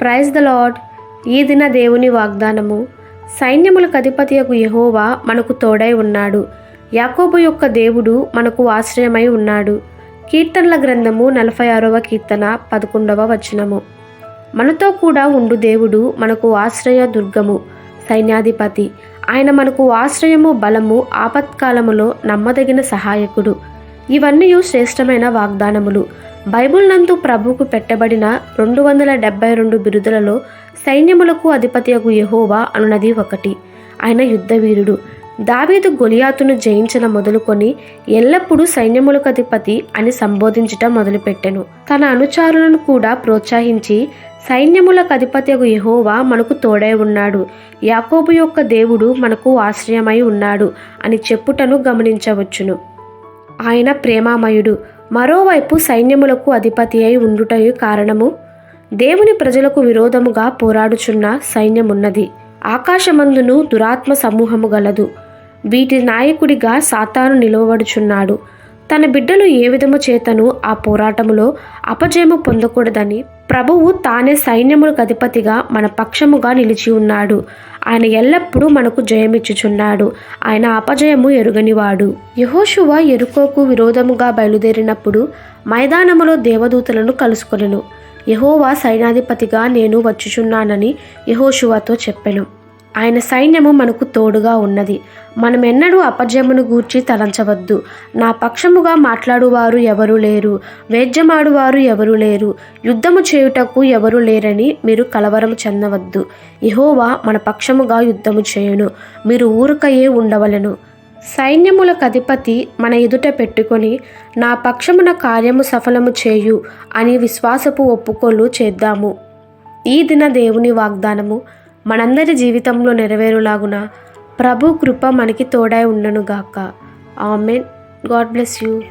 Praise the lord ఈ దిన దేవుని వాగ్దానము. సైన్యములకు అధిపతియకు యహోవా మనకు తోడై ఉన్నాడు. యాకోబు యొక్క దేవుడు మనకు ఆశ్రయమై ఉన్నాడు. కీర్తనల గ్రంథము నలభై ఆరవ కీర్తన పదకొండవ వచనము. మనతో కూడా ఉండు దేవుడు మనకు ఆశ్రయ దుర్గము సైన్యాధిపతి. ఆయన మనకు ఆశ్రయము బలము ఆపత్కాలములో నమ్మదగిన సహాయకుడు. ఇవన్నీ శ్రేష్టమైన వాగ్దానములు. బైబుల్ నందు ప్రభువుకు పెట్టబడిన రెండు వందల డెబ్బై రెండు బిరుదులలో సైన్యములకు అధిపతియగు యహోవా అనున్నది ఒకటి. ఆయన యుద్ధవీరుడు. దావీదు గొలియాతును జయించిన మొదలుకొని ఎల్లప్పుడూ సైన్యములకు అధిపతి అని సంబోధించటం మొదలుపెట్టెను. తన అనుచారులను కూడా ప్రోత్సహించి సైన్యములకు అధిపతియగు యహోవా మనకు తోడై ఉన్నాడు. యాకోబు యొక్క దేవుడు మనకు ఆశ్రయమై ఉన్నాడు అని చెప్పుటను గమనించవచ్చును. ఆయన ప్రేమామయుడు. మరోవైపు సైన్యములకు అధిపతి అయి ఉండుటయు కారణము. దేవుని ప్రజలకు విరోధముగా పోరాడుచున్న సైన్యమున్నది. ఆకాశమందును దురాత్మ సమూహము గలదు. వీటి నాయకుడిగా సాతాను నిలవబడుచున్నాడు. తన బిడ్డలు ఏ విధము చేతను ఆ పోరాటములో అపజయము పొందకూడదని ప్రభువు తానే సైన్యములకు అధిపతిగా మన పక్షముగా నిలిచి ఉన్నాడు. ఆయన ఎల్లప్పుడూ మనకు జయమిచ్చుచున్నాడు. ఆయన అపజయము ఎరుగనివాడు. యహోశువ ఎరుకోకు విరోధముగా బయలుదేరినప్పుడు మైదానములో దేవదూతలను కలుసుకొనెను. యహోవా సైన్యాధిపతిగా నేను వచ్చుచున్నానని యహోశువతో చెప్పెను. ఆయన సైన్యము మనకు తోడుగా ఉన్నది. మనమెన్నడూ అపజయమును గూర్చి తలంచవద్దు. నా పక్షముగా మాట్లాడువారు ఎవరు లేరు. వేద్యమాడువారు ఎవరు లేరు. యుద్ధము చేయుటకు ఎవరు లేరని మీరు కలవరం చెందవద్దు ఇహోవా మన పక్షముగా యుద్ధము చేయును. మీరు ఊరకయే ఉండవలెను. సైన్యములకు అధిపతి మన ఎదుట పెట్టుకొని నా పక్షమున కార్యము సఫలము చేయు అని విశ్వాసపు ఒప్పుకోలు చేద్దాము. ఈ దిన దేవుని వాగ్దానము. మనందరి జీవితంలో నెరవేరులాగున ప్రభు కృప మనకి తోడై ఉండనుగాక. ఆమెన్. God bless you.